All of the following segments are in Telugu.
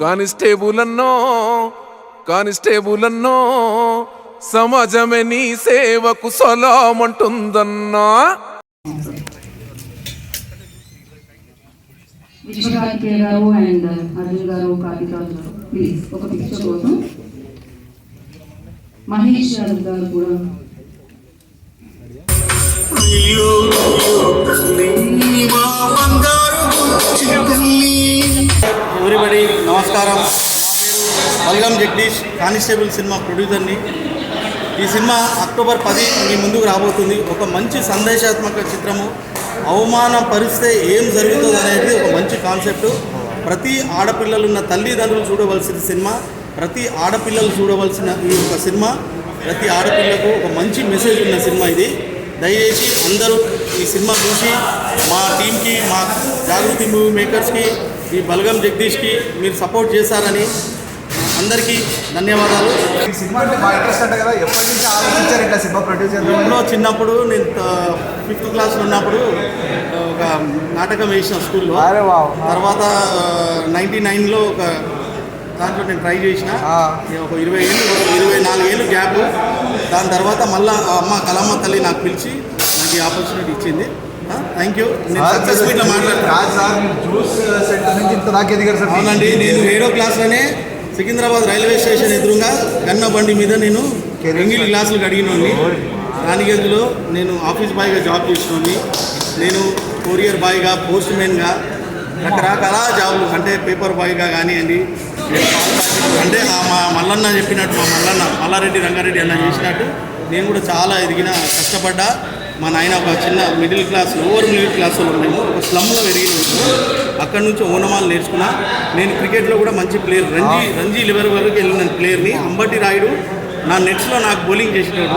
కానిస్టేబుల్ అన్నో కానిస్టేబుల్ అన్నో సమాజమే నీ సేవకు సలామంటుందన్నా. విశ్వకార్తికేయ గారు అండ్ అర్జున్ గారు కార్తికాజ్ గారు ప్లీజ్ ఒక పిక్చర్ కోసం మహేష్ యాదవ్ గారు కూడా. నమస్కారం. నా బల్గం జగదీష్ కానిస్టేబుల్ సినిమా ప్రొడ్యూసర్ని. ఈ సినిమా అక్టోబర్ పది మీ ముందుకు రాబోతుంది. ఒక మంచి సందేశాత్మక చిత్రము. అవమానం పరిస్తే ఏం జరుగుతుంది అనేది ఒక మంచి కాన్సెప్ట్. ప్రతి ఆడపిల్లలు ఉన్న తల్లిదండ్రులు చూడవలసిన సినిమా. ప్రతి ఆడపిల్లలు చూడవలసిన ఈ యొక్క సినిమా. ప్రతి ఆడపిల్లకు ఒక మంచి మెసేజ్ ఉన్న సినిమా ఇది. దయచేసి అందరూ ఈ సినిమా చూసి మా టీంకి మా జాగృతి మూవీ మేకర్స్కి ఈ బలగం జగదీష్కి మీరు సపోర్ట్ చేశారని అందరికీ ధన్యవాదాలు. సినిమా అంటే బాగా ఇంట్రెస్ట్ అంట కదా? ఎప్పటి నుంచి ఆలోచించారు ఇట్లా సినిమా ప్రొడ్యూస్ చిన్నప్పుడు నేను ఫిఫ్త్ క్లాస్లో ఉన్నప్పుడు ఒక నాటకం వేసిన స్కూల్లో. తర్వాత నైంటీ నైన్లో ఒక దాంట్లో నేను ట్రై చేసిన. ఒక ఇరవై ఏళ్ళు ఇరవై నాలుగు ఏళ్ళు గ్యాప్ దాని తర్వాత మళ్ళా అమ్మ కలమ్మ తల్లి నాకు పిలిచి నాకు ఈ ఆపర్చునిటీ ఇచ్చింది. Thank you sir juice centre నుంచి ఇంత దాకా ఎదిగారు సార్. అవునండి నేను ఏడో క్లాస్లోనే సికింద్రాబాద్ రైల్వే స్టేషన్ ఎదురుగా గన్న బండి మీద నేను ఎంగిలి గ్లాసులు కడిగినోని రాణిగంజ్లో నేను ఆఫీస్ బాయ్గా జాబ్ చేసినోని నేను కొరియర్ బాయ్గా పోస్ట్ మ్యాన్గా రకరకాల జాబులు అంటే పేపర్ బాయ్గా కానివ్వండి. అంటే మా మల్లన్న చెప్పినట్టు మా మల్లన్న మల్లారెడ్డి రంగారెడ్డి అన్న చేసినట్టు నేను కూడా చాలా ఎదిగిన కష్టపడ్డా. మా నాయన ఒక చిన్న middle class lower middle class వాళ్ళు మేము ఒక స్లమ్లో పెరిగిన అక్కడ నుంచి ఓనమాలు నేర్చుకున్నా. నేను క్రికెట్లో కూడా మంచి ప్లేయర్ రంజీ రంజీ లెవెల్ వరకు వెళ్ళిన ప్లేయర్ని అంబటి రాయుడు నా నెట్స్లో నాకు బౌలింగ్ చేసినాడు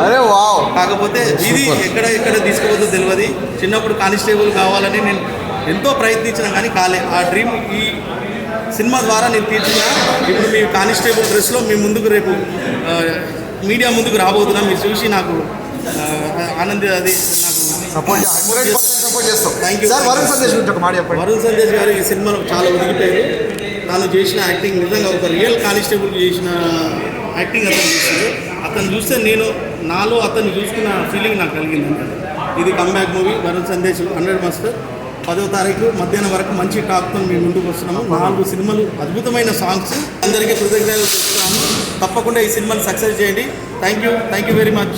కాకపోతే ఇది ఎక్కడ ఎక్కడ తీసుకుపోతుందో తెలియదు. చిన్నప్పుడు కానిస్టేబుల్ కావాలని నేను ఎంతో ప్రయత్నించినా కానీ కాలే. ఆ డ్రీమ్ ఈ సినిమా ద్వారా నేను తీర్చిన. ఇప్పుడు మీ కానిస్టేబుల్ డ్రెస్లో మీ ముందుకు రేపు మీడియా ముందుకు రాబోతున్నా. మీరు చూసి నాకు ఆనంద అది నాకు సపోర్ట్ చేస్తాం. you. సార్ వరుణ్ సందేశ్ గురించి ఒక మాట చెప్పండి. వరుణ్ సందేశ్ గారు ఈ సినిమాలో చాలా ఒదిగిపోయారు తాను చేసిన యాక్టింగ్ నిజంగా ఒక రియల్ కానిస్టేబుల్ చేసిన యాక్టింగ్ అతను చేసింది. అతను చూస్తే నేను నాలో అతను చూసుకున్న ఫీలింగ్ నాకు కలిగింది. ఇది comeback movie Varun Sandesh hundred must పదో తారీఖు మధ్యాహ్నం వరకు మంచి టాక్తో మేము ముందుకు వస్తున్నాము. నాలుగు సినిమాలు అద్భుతమైన సాంగ్స్ అందరికీ కృతజ్ఞతలు చెప్తున్నాము తప్పకుండా ఈ సినిమాని సక్సెస్ చేయండి. Thank you thank you very much